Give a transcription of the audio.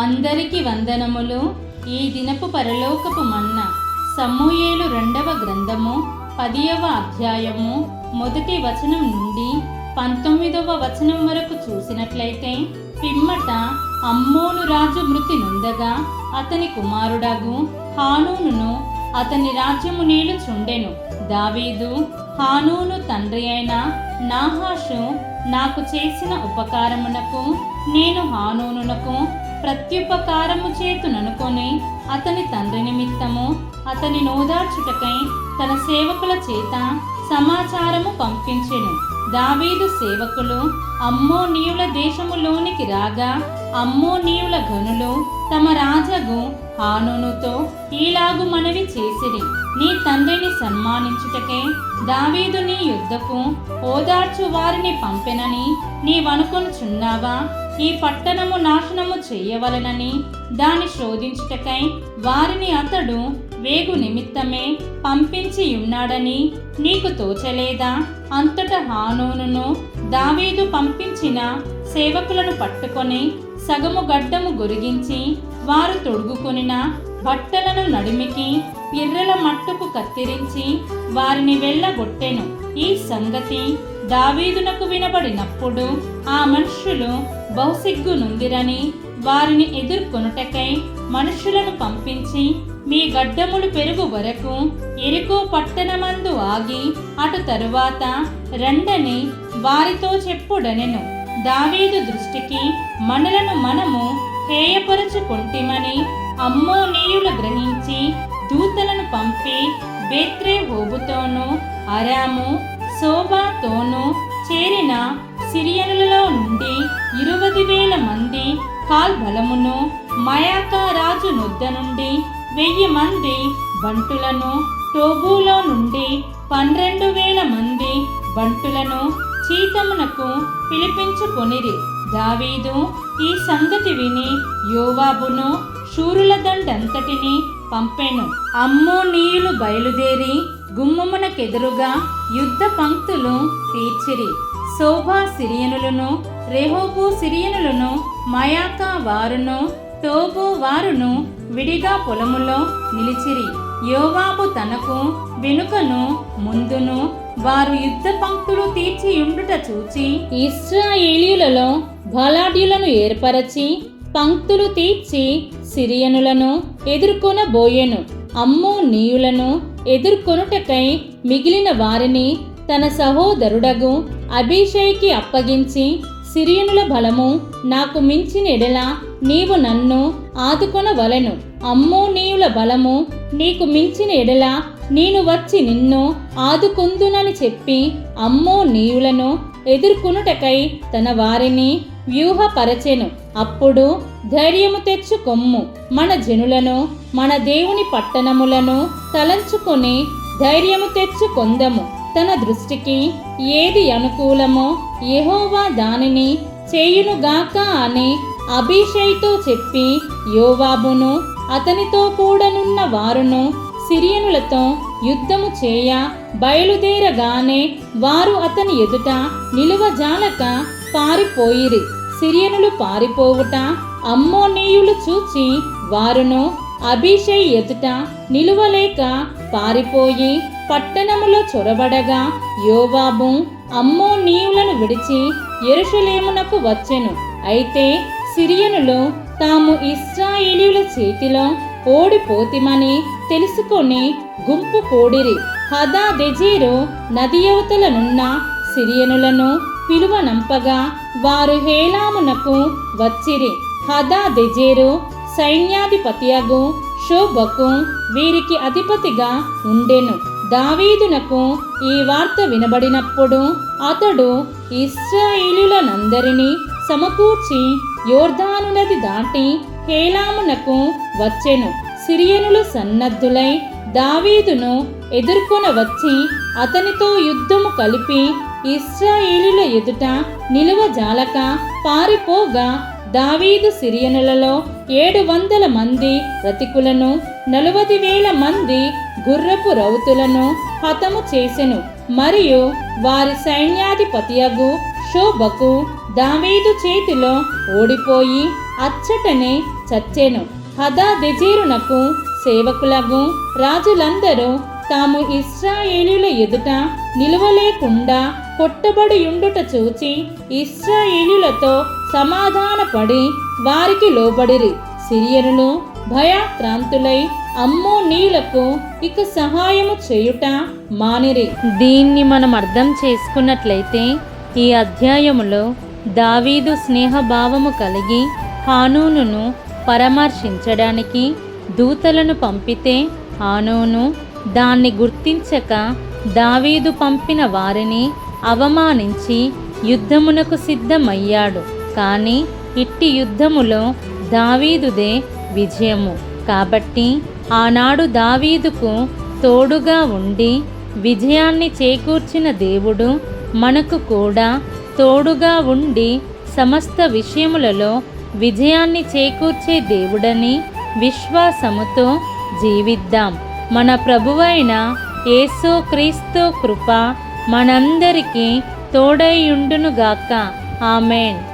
అందరికి వందనములు. ఈ దినపు పరలోకపు మన్న సమూయేలు రెండవ గ్రంథము పదియవ అధ్యాయము మొదటి వచనం నుండి పంతొమ్మిదవ వచనం వరకు చూసినట్లయితే పిమ్మట అమ్మోను రాజు మృతి నొందగా అతని కుమారుడగు హానూనును అతని రాజ్యము నీలుచుండెను. దావీదు హానూను తండ్రి అయిన నాహాషు నాకు చేసిన ఉపకారమునకు నేను హానూనునకు ప్రత్యుపకారము చేతుననుకొని అతని తండ్రి నిమిత్తము అతని నోదార్చుటకై తన సేవకుల చేత సమాచారము పంపించెను. దావీదు సేవకులు అమ్మోనీయుల దేశములోనికి రాగా అమ్మోనీయుల గనులు తమ రాజగు హానునుతో ఈలాగు మనవి చేసిరి. నీ తండ్రిని సన్మానించుటకే దావీదు నీ యుద్ధకు ఓదార్చు వారిని పంపెనని నీవనుకొనుచున్నావా? ఈ పట్టణము నాశనము చేయవలనని దాని శోధించుటకై వారిని అతడు వేగు నిమిత్తమే పంపించి ఉన్నాడని నీకు తోచలేదా? అంతట హానూనును దావీదు పంపించిన సేవకులను పట్టుకొని సగము గడ్డము గొరిగించి వారు తొడుగుకొనిన బట్టలను నడిమికి పిర్రెల మట్టుకు కత్తిరించి వారిని వెళ్ళగొట్టెను. ఈ సంగతి దావీదునకు వినబడినప్పుడు ఆ మనుష్యులు బహుసిగ్గు నుందిరని వారిని ఎదుర్కొనుటకై మనుషులను పంపించి మీ గడ్డములు పెరుగు వరకు ఎరుకో పట్టణమందు ఆగి అటు తరువాత రండని వారితో చెప్పుడనెను. దావీదు దృష్టికి మనలను మనము హేయపరచుకుంటిమని అమ్మోనీయులు గ్రహించి దూతలను పంపి బేత్రే హోబుతోనూ అరాము శోభాతోనూ చేరిన సిరియనులలో నుండి ఇరువది వేల మంది కాల్బలమును మయాకా రాజు నొద్ద నుండి వెయ్యి మంది బంటులను టోబులో నుండి పన్నెండు వేల మంది బంటులను చీతమునకు పిలిపించుకొనిరి. దావీదు ఈ సంగతి విని యోవాబును శూరుల దండంతటిని పంపెను. అమ్మో నీయులు బయలుదేరి గుమ్మమునకెదురుగా యుద్ధ పంక్తులు తీర్చిరి. శోభా సిరియనులను రెహోబు సిరియనులను మయాకా వారును టోబు వారును విడిగా పొలములో నిలిచిరి. యోవాబు తనకు వెనుకను ముందును వారు యుద్ధ పంక్తులు తీర్చియుండుట చూచి ఇస్రాయేలీలలో బలాఢ్యులను ఏర్పరచి పంక్తులు తీర్చి సిరియనులను ఎదుర్కొనబోయెను. అమ్మోనీయులను ఎదుర్కొనుటకై మిగిలిన వారిని తన సహోదరుడగు అభిషేక్కి అప్పగించి సిరియనుల బలము నాకు మించిన ఎడల నీవు నన్ను ఆదుకొనవలెను. అమ్మోనీయుల బలము నీకు మించిన ఎడల నేను వచ్చి నిన్ను ఆదుకుందునని చెప్పి అమ్మోనీయులను ఎదుర్కొనుటకై తన వారిని వ్యూహపరచెను. అప్పుడు ధైర్యము తెచ్చుకొమ్ము మన జనులను మన దేవుని పట్టణములను తలంచుకొని ధైర్యము తెచ్చుకొందము తన దృష్టికి ఏది అనుకూలమో యహోవా దానిని చేయునుగాక అని అభిషేక్తో చెప్పి యోవాబును అతనితో కూడనున్న వారును సిరియనులతో యుద్ధము చేయ బయలుదేరగానే వారు అతని ఎదుట నిలువజాలక పారిపోయిరి. సిరియనులు పారిపోవుట అమ్మోనీయులు చూచి వారును అభిషై ఎదుట నిలువలేక పారిపోయి పట్టణములో చొరబడగా యోవాబు అమ్మోనీయులను విడిచి ఎరుషలేమునకు వచ్చెను. అయితే సిరియనులు తాము ఇస్రాయేలీయుల చేతిలో ఓడిపోతిమని తెలుసుకొని గుంపు కూడిరి. హదా దెజీరు నది అవతలనున్న సిరియనులను పిలువనంపగా వారు హేలామునకు వచ్చిరి. హదా దెజేరు సైన్యాధిపతియగు శోభకు వీరికి అధిపతిగా ఉండెను. దావీదునకు ఈ వార్త వినబడినప్పుడు అతడు ఇస్రాయిలులనందరినీ సమకూర్చి యోర్ధాను నది దాటి హేలామునకు వచ్చెను. సిరియనులు సన్నద్ధులై దావీదును ఎదుర్కొన వచ్చి అతనితో యుద్ధము కలిపి ఇస్రాయేలుల ఎదుట నిలువ జాలక పారిపోగా దావీదు సిరియనులలో ఏడు వందల మంది రతికులను నలువది వేల మంది గుర్రపు రౌతులను హతము చేసెను. మరియు వారి సైన్యాధిపతియగు శోభకు దావీదు చేతిలో ఓడిపోయి అచ్చటనే చచ్చెను. హదాదెజీరునకు సేవకులకు రాజులందరూ తాము ఇస్రాయేలీల ఎదుట నిలువలేకుండా కొట్టబడియుండుట చూచి ఇస్రాయేలులతో సమాధానపడి వారికి లోబడిరి. సిరియనులు భయాక్రాంతులై అమ్మో నీలకు ఇక సహాయము చేయుట మానిరి. దీన్ని మనం అర్థం చేసుకున్నట్లయితే ఈ అధ్యాయములో దావీదు స్నేహభావము కలిగి హానూనును పరామర్శించడానికి దూతలను పంపితే హానూను దాన్ని గుర్తించక దావీదు పంపిన వారిని అవమానించి యుద్ధమునకు సిద్ధమయ్యాడు. కానీ ఇట్టి యుద్ధములో దావీదుదే విజయము. కాబట్టి ఆనాడు దావీదుకు తోడుగా ఉండి విజయాన్ని చేకూర్చిన దేవుడు మనకు కూడా తోడుగా ఉండి సమస్త విషయములలో విజయాన్ని చేకూర్చే దేవుడని విశ్వాసముతో జీవిద్దాం. మన ప్రభువైన యేసు క్రీస్తు కృప మనందరికీ తోడైయుండునుగాక ఆమెన్.